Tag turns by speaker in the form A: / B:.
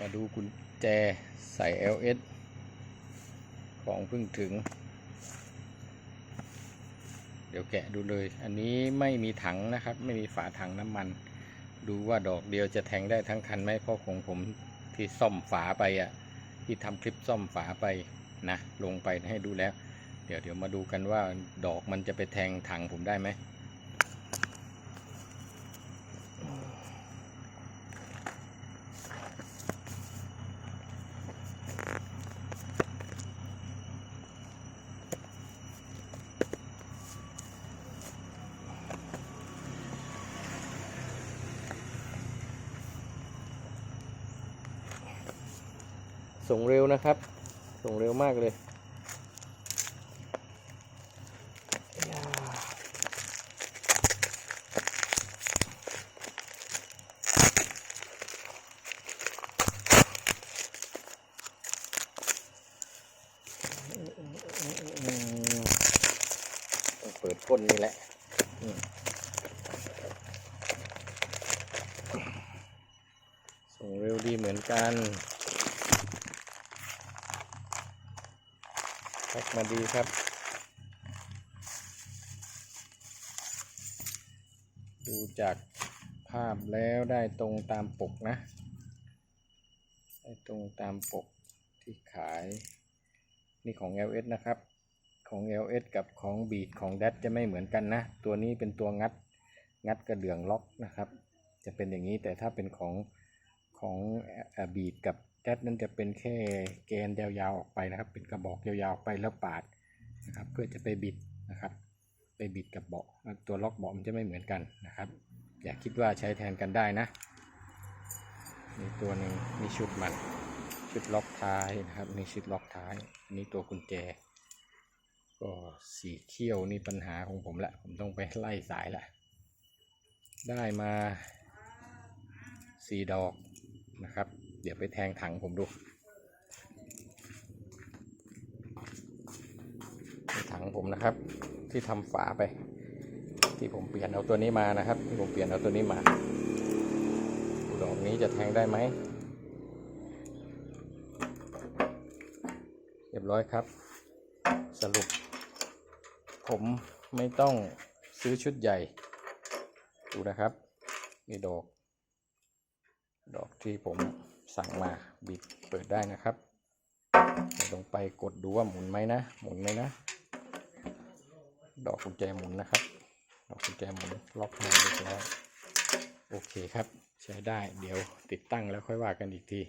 A: มาดูกุญแจใส่ LS ของเพิ่งถึง เดี๋ยวแกะดูเลย อันนี้ไม่มีถังนะครับ ไม่มีฝาถังน้ำมัน ดูว่าดอกเดียวจะแทงได้ทั้งคันไหมเพราะของผมที่ซ่อมฝาไปอะ่ะ ที่ทำคลิปซ่อมฝาไปนะ ลงไปให้ดูแล้ว เดี๋ยวเดี๋ยวมาดูกันว่าดอกมันจะไปแทงถังผมได้ไหม ส่งเร็วนะครับ ส่งเร็วมากเลย เปิดก้นนี่แหละส่งเร็วดีเหมือนกัน แพ็กมาดีครับ ดูจากภาพแล้วได้ตรงตามปกนะ ได้ตรงตามปกที่ขาย นี่ของ LS นะครับ ของ LS กับของบีดของ d ดจะไม่เหมือนกันนะ ตัวนี้เป็นตัวงัด งัดกระเดื่องล็อกนะครับ จะเป็นอย่างนี้แต่ถ้าเป็นของของบีดกับ แดดนั่นจะเป็นแค่แกนยาวๆออกไปนะครับ เป็นกระบอกยาวๆออกไปแล้วปาดนะครับ เพื่อจะไปบิดนะครับ ไปบิดกับเบาะตัวล็อกเบาะมันจะไม่เหมือนกันนะครับ อย่าคิดว่าใช้แทนกันได้นะนี่ตัวหนึ่งนี่ชุดมันชุดล็อกท้ายนะครับนี่ชุดล็อกท้ายนี่ตัวกุญแจ ก็สีเขี้ยวนี่ปัญหาของผมละผมต้องไปไล่สายละได้มาสี่ดอกนะครับ เดี๋ยวไปแทงถังผมดู ถังผมนะครับ ที่ทำฝาไป ที่ผมเปลี่ยนเอาตัวนี้มานะครับ ที่ผมเปลี่ยนเอาตัวนี้มาดูดอกนี้จะแทงได้ไหมเรียบร้อยครับ สรุป ผมไม่ต้องซื้อชุดใหญ่ ดูนะครับ นี่ดอก ดอกที่ผมสั่งมาบิดเปิดได้นะครับลงไปกดดูว่าหมุนไหมนะ หมุนไหมนะ ดอกกุญแจหมุนนะครับ ดอกกุญแจหมุนล็อกมาเรียบร้อยโอเคครับ ใช้ได้เดี๋ยวติดตั้งแล้วค่อยว่ากันอีกที